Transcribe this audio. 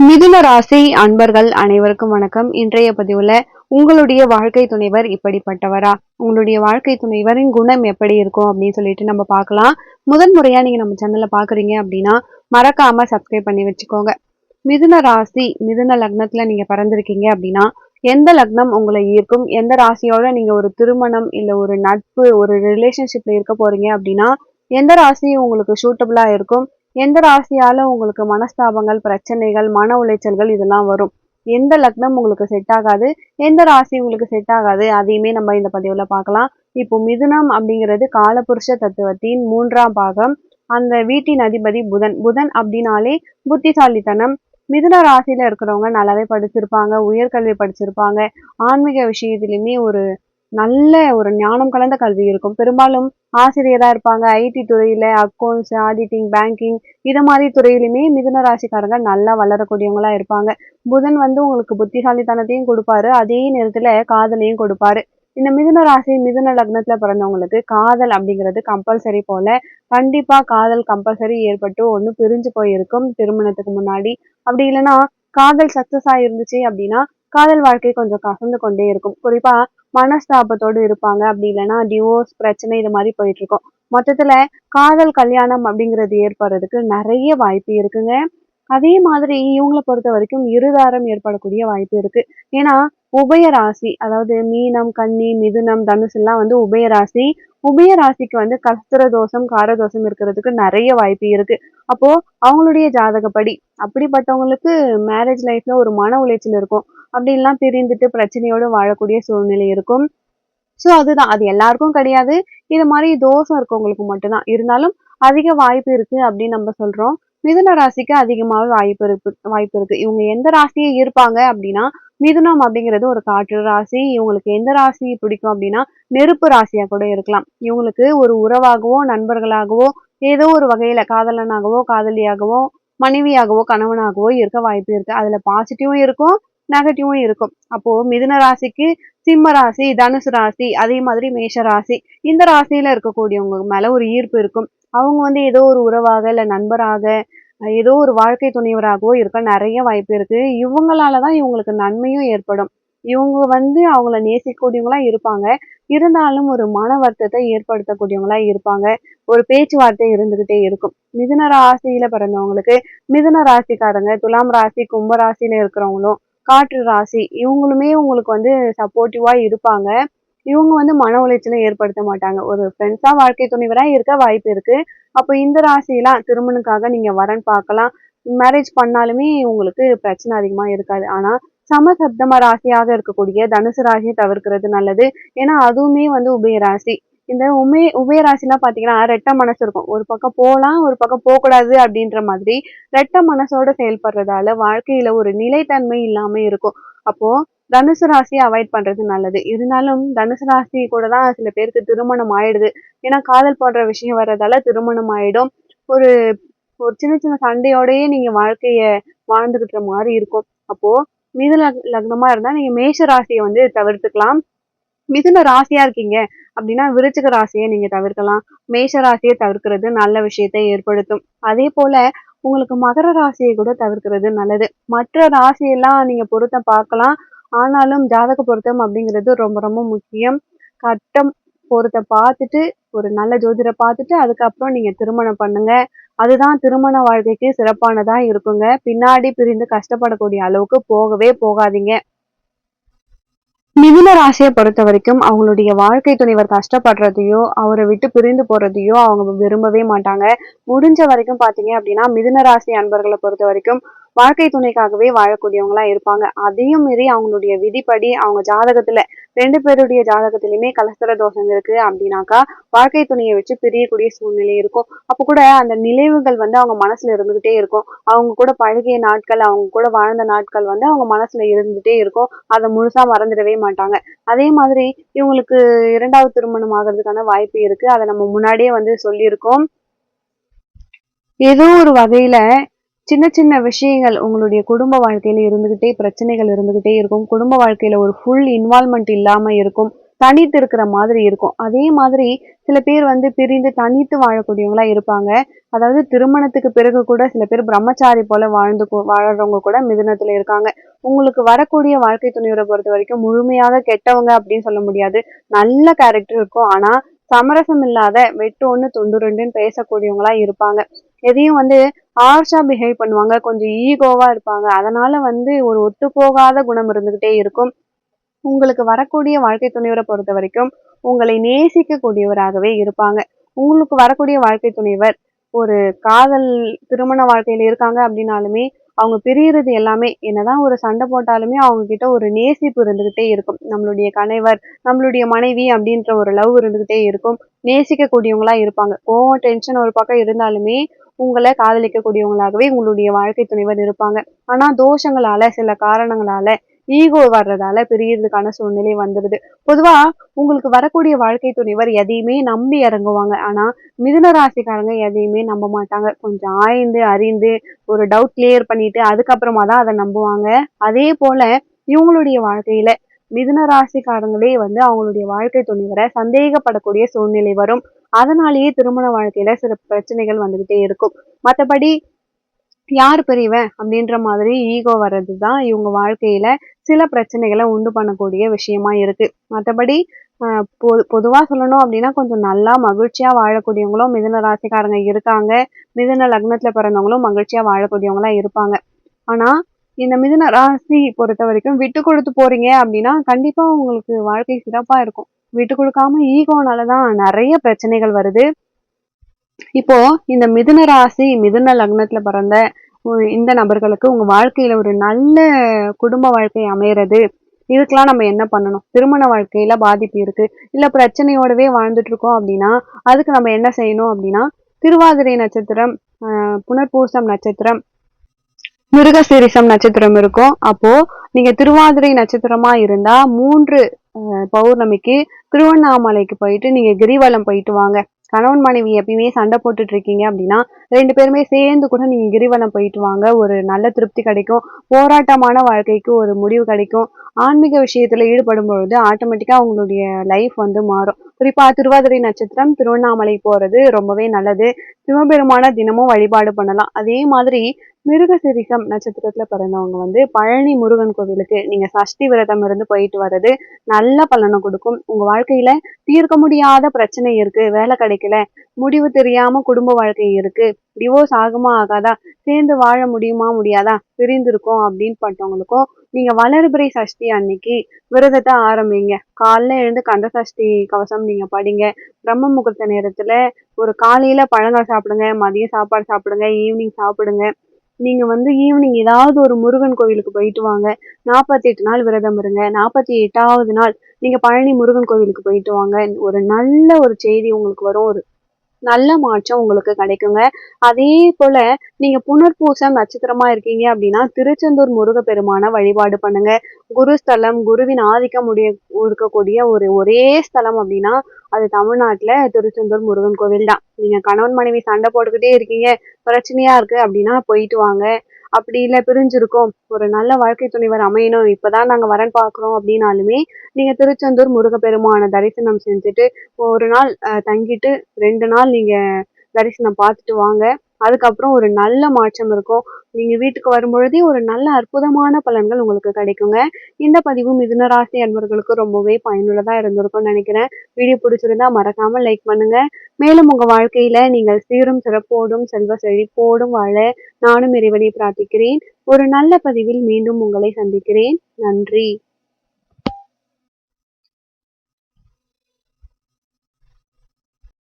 மிதுன ராசி அன்பர்கள் அனைவருக்கும் வணக்கம். இன்றைய பதிவுல உங்களுடைய வாழ்க்கை துணைவர் இப்படிப்பட்டவரா? உங்களுடைய வாழ்க்கை துணைவரின் குணம் எப்படி இருக்கும் அப்படின்னு சொல்லிட்டு நம்ம பார்க்கலாம். முதன் முறையா நீங்க நம்ம சேனல்ல பாக்குறீங்க அப்படின்னா மறக்காம சப்ஸ்கிரைப் பண்ணி வச்சுக்கோங்க. மிதுன ராசி மிதுன லக்னத்துல நீங்க பிறந்திருக்கீங்க அப்படின்னா எந்த லக்னம் உங்களை ஈர்க்கும்? எந்த ராசியோட நீங்க ஒரு திருமணம் இல்ல ஒரு நட்பு ஒரு ரிலேஷன்ஷிப்ல இருக்க போறீங்க அப்படின்னா எந்த ராசி உங்களுக்கு சூட்டபிளா இருக்கும்? எந்த ராசியால உங்களுக்கு மனஸ்தாபங்கள் பிரச்சனைகள் மன உளைச்சல்கள் இதெல்லாம் வரும்? எந்த லக்னம் உங்களுக்கு செட் ஆகாது? எந்த ராசி உங்களுக்கு செட் ஆகாது? அதையுமே நம்ம இந்த பதிவுல பார்க்கலாம். இப்போ மிதுனம் அப்படிங்கிறது காலபுருஷ தத்துவத்தின் மூன்றாம் பாகம். அந்த வீட்டின் அதிபதி புதன். புதன் அப்படின்னாலே புத்திசாலித்தனம். மிதுன ராசியில இருக்கிறவங்க நல்லாவே படிச்சிருப்பாங்க உயர்கல்வி படிச்சிருப்பாங்க. ஆன்மீக விஷயத்திலுமே ஒரு நல்ல ஒரு ஞானம் கலந்த கல்வி இருக்கும். பெரும்பாலும் ஆசிரியராக இருப்பாங்க. ஐடி துறையில் அக்கௌண்ட்ஸ் ஆடிட்டிங் பேங்கிங் இது மாதிரி துறையிலுமே மிதுன ராசிக்காரங்க நல்லா வளரக்கூடியவங்களா இருப்பாங்க. புதன் வந்து உங்களுக்கு புத்திசாலித்தனத்தையும் கொடுப்பாரு. அதே நேரத்தில் காதலையும் கொடுப்பாரு. இந்த மிதுன ராசி மிதுன லக்னத்தில் பிறந்தவங்களுக்கு காதல் அப்படிங்கிறது கம்பல்சரி போல கண்டிப்பாக காதல் கம்பல்சரி ஏற்பட்டு ஒன்று பிரிஞ்சு போயிருக்கும் திருமணத்துக்கு முன்னாடி. அப்படி இல்லைன்னா காதல் சக்ஸஸ் ஆகிருந்துச்சு அப்படின்னா காதல் வாழ்க்கை கொஞ்சம் கசந்து கொண்டே இருக்கும். குறிப்பாக மனஸ்தாபத்தோடு இருப்பாங்க. அப்படி இல்லைன்னா டிவோர்ஸ் பிரச்சனை இது மாதிரி போயிட்டு இருக்கும். மொத்தத்துல காதல் கல்யாணம் அப்படிங்கிறது ஏற்படுறதுக்கு நிறைய வாய்ப்பு இருக்குங்க. அதே மாதிரி இவங்களை பொறுத்த வரைக்கும் இருதாரம் ஏற்படக்கூடிய வாய்ப்பு இருக்கு. ஏன்னா உபய ராசி அதாவது மீனம் கன்னி மிதுனம் தனுசு எல்லாம் வந்து உபய ராசி. உபய ராசிக்கு வந்து கஸ்திர தோஷம் காரதோஷம் இருக்கிறதுக்கு நிறைய வாய்ப்பு இருக்கு. அப்போ அவங்களுடைய ஜாதகப்படி அப்படிப்பட்டவங்களுக்கு மேரேஜ் லைஃப்ல ஒரு மன உளைச்சல் இருக்கும். அப்படின்லாம் பிரிந்துட்டு பிரச்சனையோடு வாழக்கூடிய சூழ்நிலை இருக்கும். ஸோ அதுதான். அது எல்லாருக்கும் கிடையாது. இது மாதிரி தோஷம் இருக்கவங்களுக்கு மட்டும்தான். இருந்தாலும் அதிக வாய்ப்பு இருக்கு அப்படின்னு நம்ம சொல்றோம். மிதுன ராசிக்கு அதிகமாக வாய்ப்பு இருக்கு வாய்ப்பு இருக்கு. இவங்க எந்த ராசியை இருப்பாங்க அப்படின்னா மிதுனம் அப்படிங்கிறது ஒரு காற்று ராசி. இவங்களுக்கு எந்த ராசி பிடிக்கும் அப்படின்னா நெருப்பு ராசியா கூட இருக்கலாம். இவங்களுக்கு ஒரு உறவாகவோ நண்பர்களாகவோ ஏதோ ஒரு வகையில காதலனாகவோ காதலியாகவோ மனைவியாகவோ கணவனாகவோ இருக்க வாய்ப்பு இருக்கு. அதுல பாசிட்டிவும் இருக்கும். நெகட்டிவும் இருக்கும். அப்போ மிதுன ராசிக்கு சிம்ம ராசி தனுசு ராசி அதே மாதிரி மேஷ ராசி. இந்த ராசியில இருக்கக்கூடியவங்க மேல ஒரு ஈர்ப்பு இருக்கும். அவங்க வந்து ஏதோ ஒரு உறவாக இல்ல நண்பராக ஏதோ ஒரு வாழ்க்கை துணைவராகவோ இருக்க நிறைய வாய்ப்பு இருக்கு. இவங்களாலதான் இவங்களுக்கு நன்மையும் ஏற்படும். இவங்க வந்து அவங்கள நேசிக்கக்கூடியவங்களா இருப்பாங்க. இருந்தாலும் ஒரு மன வருத்தத்தை ஏற்படுத்தக்கூடியவங்களா இருப்பாங்க. ஒரு பேச்சுவார்த்தை இருந்துகிட்டே இருக்கும். மிதுன ராசியில பிறந்தவங்களுக்கு மிதுன ராசிக்காரங்க துலாம் ராசி கும்ப ராசியில இருக்கிறவங்களும் காற்று ராசி இவங்களுமே உங்களுக்கு வந்து சப்போர்ட்டிவா இருப்பாங்க. இவங்க வந்து மன உளைச்சலை ஏற்படுத்த மாட்டாங்க. ஒரு ஃப்ரெண்ட்ஸா வாழ்க்கை துணிவரா இருக்க வாய்ப்பு இருக்கு. அப்போ இந்த ராசியெல்லாம் திருமணுக்காக நீங்க வரன் பார்க்கலாம். மேரேஜ் பண்ணாலுமே உங்களுக்கு பிரச்சனை அதிகமா இருக்காது. ஆனா சமசப்தம ராசியாக இருக்கக்கூடிய தனுசு ராசியை தவிர்க்கிறது நல்லது. ஏன்னா அதுவுமே வந்து உபய ராசி. இந்த உமே உபய ராசிலாம் பாத்தீங்கன்னா ரெட்ட மனசு இருக்கும். ஒரு பக்கம் போகலாம் ஒரு பக்கம் போகக்கூடாது அப்படின்ற மாதிரி ரெட்ட மனசோட செயல்படுறதால வாழ்க்கையில ஒரு நிலைத்தன்மை இல்லாம இருக்கும். அப்போ தனுசு ராசியை அவாய்ட் பண்றது நல்லது. இருந்தாலும் தனுசு ராசி கூட தான் சில பேருக்கு திருமணம் ஆயிடுது. ஏன்னா காதல் போன்ற விஷயம் வர்றதால திருமணம் ஆயிடும். ஒரு ஒரு சின்ன சின்ன சண்டையோடயே நீங்க வாழ்க்கைய வாழ்ந்துகிட்ட மாதிரி இருக்கும். அப்போ மிதுன லக்னமா இருந்தா நீங்க மேஷ ராசியை வந்து தவிர்த்துக்கலாம். மிதுன ராசியா இருக்கீங்க. அப்படின்னா விருச்சிக ராசியை நீங்க தவிர்க்கலாம். மேஷ ராசியை தவிர்க்கிறது நல்ல விஷயத்தை ஏற்படுத்தும். அதே போல உங்களுக்கு மகர ராசியை கூட தவிர்க்கிறது நல்லது. மற்ற ராசியெல்லாம் நீங்க பொருத்தம் பார்க்கலாம். ஆனாலும் ஜாதக பொருத்தம் அப்படிங்கிறது ரொம்ப ரொம்ப முக்கியம். கட்டம் பொருத்த பார்த்துட்டு ஒரு நல்ல ஜோதிடரை பார்த்துட்டு அதுக்கப்புறம் நீங்க திருமணம் பண்ணுங்க. அதுதான் திருமண வாழ்க்கைக்கு சிறப்பானதா இருக்குங்க. பின்னாடி பிரிந்து கஷ்டப்படக்கூடிய அளவுக்கு போகவே போகாதீங்க. மிதுன ராசியை பொறுத்த வரைக்கும் அவங்களுடைய வாழ்க்கை துணைவர் கஷ்டப்படுறதையோ அவரை விட்டு பிரிந்து போறதையோ அவங்க விரும்பவே மாட்டாங்க. முடிஞ்ச வரைக்கும் பாத்தீங்க அப்படின்னா மிதுன ராசி அன்பர்களை பொறுத்த வரைக்கும் வாழ்க்கை துணைக்காகவே வாழக்கூடியவங்களா இருப்பாங்க. அதையும் மீறி அவங்களுடைய விதிப்படி அவங்க ஜாதகத்துல ரெண்டு பேருடைய ஜாதகத்திலயுமே கலஸ்தர தோஷம் இருக்கு அப்படின்னாக்கா வாழ்க்கை துணையை வச்சு பிரியக்கூடிய சூழ்நிலை இருக்கும். அப்போ கூட அந்த நினைவுகள் வந்து அவங்க மனசுல இருந்துகிட்டே இருக்கும். அவங்க கூட பழகிய நாட்கள் அவங்க கூட வாழ்ந்த நாட்கள் வந்து அவங்க மனசுல இருந்துட்டே இருக்கும். அதை முழுசா மறந்துடவே மாட்டாங்க. அதே மாதிரி இவங்களுக்கு இரண்டாவது திருமணம் ஆகிறதுக்கான வாய்ப்பு இருக்கு. அதை நம்ம முன்னாடியே வந்து சொல்லியிருக்கோம். ஏதோ ஒரு வகையில சின்ன சின்ன விஷயங்கள் உங்களுடைய குடும்ப வாழ்க்கையில இருந்துகிட்டே பிரச்சனைகள் இருந்துகிட்டே இருக்கும். குடும்ப வாழ்க்கையில ஒரு ஃபுல் இன்வால்மெண்ட் இல்லாம இருக்கும். தனித்து இருக்கிற மாதிரி இருக்கும். அதே மாதிரி சில பேர் வந்து பிரிந்து தனித்து வாழக்கூடியவங்களா இருப்பாங்க. அதாவது திருமணத்துக்கு பிறகு கூட சில பேர் பிரம்மச்சாரி போல வாழ்ந்து வாழறவங்க கூட மிதனத்துல இருக்காங்க. உங்களுக்கு வரக்கூடிய வாழ்க்கை துணைவரை பொறுத்த வரைக்கும் முழுமையாக கெட்டவங்க அப்படின்னு சொல்ல முடியாது. நல்ல கேரக்டர் இருக்கும். ஆனா சமரசம் இல்லாத வெட்டு ஒன்று தொண்டு ரெண்டுன்னு பேசக்கூடியவங்களா இருப்பாங்க. எதையும் வந்து ஆர்ஷா பிஹேவ் பண்ணுவாங்க. கொஞ்சம் ஈகோவா இருப்பாங்க. அதனால வந்து ஒரு ஒத்து போகாத குணம் இருந்துகிட்டே இருக்கும். உங்களுக்கு வரக்கூடிய வாழ்க்கை துணைவரை பொறுத்த வரைக்கும் உங்களை நேசிக்கக்கூடியவராகவே இருப்பாங்க. உங்களுக்கு வரக்கூடிய வாழ்க்கை துணைவர் ஒரு காதல் திருமண வாழ்க்கையில இருக்காங்க அப்படின்னாலுமே அவங்க பிரியறது எல்லாமே என்னதான் ஒரு சண்டை போட்டாலுமே அவங்க கிட்ட ஒரு நேசிப்பு இருந்துகிட்டே இருக்கும். நம்மளுடைய கணவர் நம்மளுடைய மனைவி அப்படின்ற ஒரு லவ் இருந்துகிட்டே இருக்கும். நேசிக்கக்கூடியவங்களா இருப்பாங்க. கோவம் டென்ஷன் ஒரு பக்கம் இருந்தாலுமே உங்களை காதலிக்கக்கூடியவங்களாகவே உங்களுடைய வாழ்க்கை துணைவர் இருப்பாங்க. ஆனா தோஷங்களால சில காரணங்களால ஈகோ வர்றதால பிரியறதுக்கான சூழ்நிலை வந்துடுது. பொதுவா உங்களுக்கு வரக்கூடிய வாழ்க்கை துணைவர் எதையுமே நம்பி இறங்குவாங்க. ஆனா மிதுன ராசிக்காரங்க எதையுமே நம்ப மாட்டாங்க. கொஞ்சம் ஆய்ந்து அறிந்து ஒரு டவுட் கிளியர் பண்ணிட்டு அதுக்கப்புறமா தான் அதை நம்புவாங்க. அதே போல இவங்களுடைய வாழ்க்கையில மிதுன ராசிக்காரங்களே வந்து அவங்களுடைய வாழ்க்கை துணைவரை சந்தேகப்படக்கூடிய சூழ்நிலை வரும். அதனாலேயே திருமண வாழ்க்கையில சில பிரச்சனைகள் வந்துகிட்டே இருக்கும். மற்றபடி யார் பெரியவன் அப்படின்ற மாதிரி ஈகோ வர்றது தான் இவங்க வாழ்க்கையில சில பிரச்சனைகளை உண்டு பண்ணக்கூடிய விஷயமா இருக்கு. மற்றபடி பொ பொதுவா சொல்லணும் அப்படின்னா கொஞ்சம் நல்லா மகிழ்ச்சியா வாழக்கூடியவங்களும் மிதன ராசிக்காரங்க இருக்காங்க. மிதன லக்னத்துல பிறந்தவங்களும் மகிழ்ச்சியா வாழக்கூடியவங்களா இருப்பாங்க. ஆனா இந்த மிதன ராசி பொறுத்த வரைக்கும் விட்டு கொடுத்து போறீங்க அப்படின்னா கண்டிப்பா உங்களுக்கு வாழ்க்கை சிறப்பா இருக்கும். விட்டு கொடுக்காம ஈகோனாலதான் நிறைய பிரச்சனைகள் வருது. இப்போ இந்த மிதுன ராசி மிதுன லக்னத்துல பிறந்த உ- இந்த நபர்களுக்கு உங்க வாழ்க்கையில ஒரு நல்ல குடும்ப வாழ்க்கை அமையறது. இதுக்கெல்லாம் நம்ம என்ன பண்ணணும்? திருமண வாழ்க்கையில பாதிப்பு இருக்கு. இல்ல பிரச்சனையோடவே வாழ்ந்துட்டு இருக்கோம் அப்படின்னா அதுக்கு நம்ம என்ன செய்யணும் அப்படின்னா திருவாதிரை நட்சத்திரம் புனர்பூசம் நட்சத்திரம் மிருகசீரிசம் நட்சத்திரம் இருக்கும். அப்போ நீங்க திருவாதிரை நட்சத்திரமா இருந்தா மூன்று பௌர்ணமிக்கு திருவண்ணாமலைக்கு போயிட்டு நீங்க கிரிவலம் போயிட்டு வாங்க. கணவன் மனைவி எப்பயுமே சண்டை போட்டுட்டு இருக்கீங்க அப்படின்னா ரெண்டு பேருமே சேர்ந்து கூட நீங்க கிரிவலம் போயிட்டு வாங்க. ஒரு நல்ல திருப்தி கிடைக்கும். போராட்டமான வாழ்க்கைக்கு ஒரு முடிவு கிடைக்கும். ஆன்மீக விஷயத்துல ஈடுபடும் பொழுது ஆட்டோமேட்டிக்கா உங்களுடைய லைஃப் வந்து மாறும். குறிப்பா திருவாதிரை நட்சத்திரம் திருவண்ணாமலை போறது ரொம்பவே நல்லது. சிவபெருமான தினமும் வழிபாடு பண்ணலாம். அதே மாதிரி மிருகசிரிகம் நட்சத்திரத்துல பிறந்தவங்க வந்து பழனி முருகன் கோவிலுக்கு நீங்க சஷ்டி விரதம் இருந்து போயிட்டு வர்றது நல்ல பலனை கொடுக்கும். உங்க வாழ்க்கையில தீர்க்க முடியாத பிரச்சனை இருக்கு. வேலை கிடைக்கல. முடிவு தெரியாம குடும்ப வாழ்க்கை இருக்கு. டிவோர்ஸ் ஆகுமா ஆகாதா? சேர்ந்து வாழ முடியுமா முடியாதா? பிரிந்திருக்கோம் அப்படின்னு பட்டவங்களுக்கும் நீங்க வளர்பிறை சஷ்டி அன்னைக்கு விரதத்தை ஆரம்பிங்க. காலைல எழுந்து கந்த சஷ்டி கவசம் நீங்க படிங்க. பிரம்ம முகூர்த்த நேரத்துல ஒரு காலையில பழங்கள் சாப்பிடுங்க மதியம் சாப்பாடு சாப்பிடுங்க ஈவினிங் சாப்பிடுங்க. நீங்க வந்து ஈவினிங் ஏதாவது ஒரு முருகன் கோவிலுக்கு போயிட்டு வாங்க. நாற்பத்தி எட்டு நாள் விரதம் இருங்க. நாற்பத்தி எட்டாவது நாள் நீங்க பழனி முருகன் கோவிலுக்கு போயிட்டு வாங்க. ஒரு நல்ல ஒரு செய்தி உங்களுக்கு வரும். ஒரு நல்ல மாற்றம் உங்களுக்கு கிடைக்குங்க. அதே போல நீங்க புனர்பூசம் நட்சத்திரமா இருக்கீங்க அப்படின்னா திருச்செந்தூர் முருகப்பெருமான வழிபாடு பண்ணுங்க. குரு ஸ்தலம் குருவின் ஆதிக்கம் உடைய இருக்கக்கூடிய ஒரு ஒரே ஸ்தலம் அப்படின்னா அது தமிழ்நாட்டுல திருச்செந்தூர் முருகன் கோவில் தான் நீங்க கணவன் மனைவி சண்டை போட்டுக்கிட்டே இருக்கீங்க பிரச்சனையா இருக்கு அப்படின்னா போயிட்டு வாங்க. அப்படி இல்லை பிரிஞ்சிருக்கோம். ஒரு நல்ல வாழ்க்கை துணைவர் அமையணும். இப்போதான் நாங்கள் வரன் பார்க்குறோம் அப்படின்னாலுமே நீங்கள் திருச்செந்தூர் முருகப்பெருமான தரிசனம் செஞ்சுட்டு ஒரு நாள் தங்கிட்டு ரெண்டு நாள் நீங்கள் தரிசனம் பார்த்துட்டு வாங்க. அதுக்கப்புறம் ஒரு நல்ல மாற்றம் இருக்கும். நீங்க வீட்டுக்கு வரும்பொழுதே ஒரு நல்ல அற்புதமான பலன்கள் உங்களுக்கு கிடைக்குங்க. இந்த பதிவு மிதுன ராசி அன்பர்களுக்கு ரொம்பவே பயனுள்ளதா இருந்திருக்கும்னு நினைக்கிறேன். வீடியோ பிடிச்சிருந்தா மறக்காம லைக் பண்ணுங்க. மேலும் உங்க வாழ்க்கையில நீங்கள் சீரும் சிறப்போடும் செல்வ செழிப்போடும் வாழ நானும் இறைவனை பிரார்த்திக்கிறேன். ஒரு நல்ல பதிவில் மீண்டும் உங்களை சந்திக்கிறேன். நன்றி.